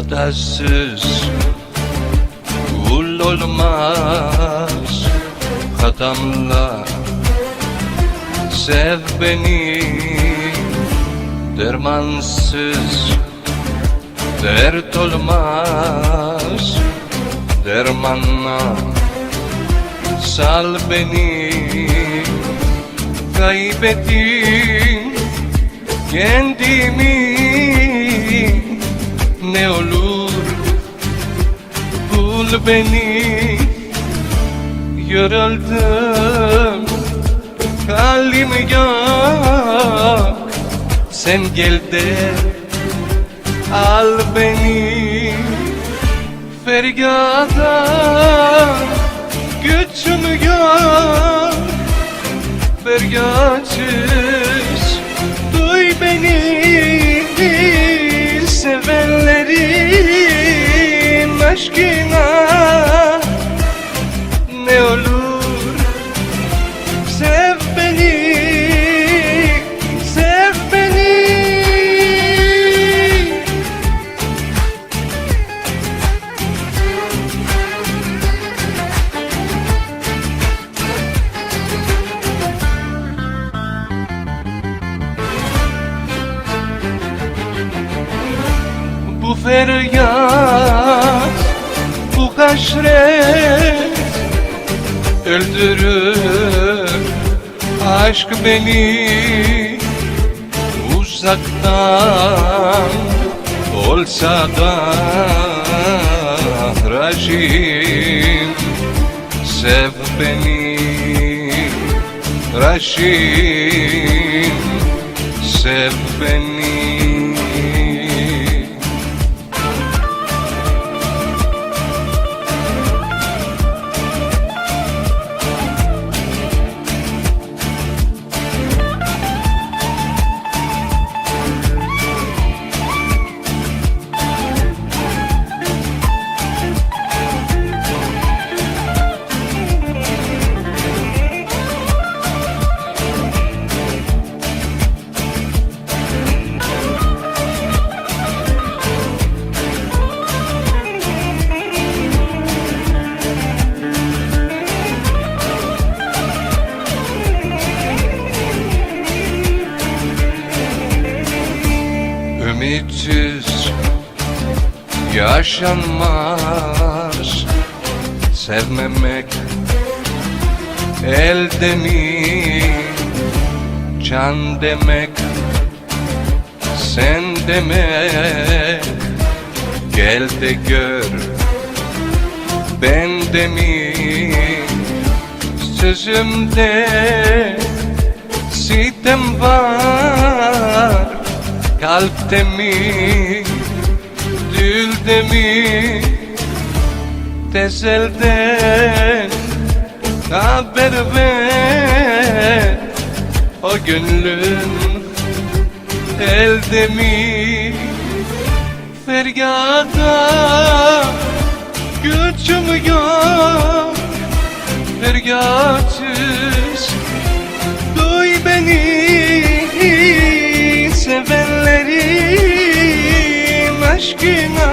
hatasız Kul olmaz. Hatamla Sev beni dermansız Dert olmaz. Dermanla Sal beni kaybettim kendimi. Ne olur bul beni yoruldum halim yok sen gel de al beni. Feryada gücüm yok feryatsız sevenlerin aşkına Ne olur sev beni Sev beni Bu feryat, bu haşret Öldürür. Aşk beni Uzaktan olsa da Raşim Sev beni. Raşim Sev beni Ümitsiz yaşanmaz. Sevmemek elde mi Can demek sen demek. Gel de gör ben de mi Sözümde sitem var Kalpte mi, dilde mi Tezelden haber ver. O gönlün elde mi Feryada gücüm yok. Feryatsız aşkına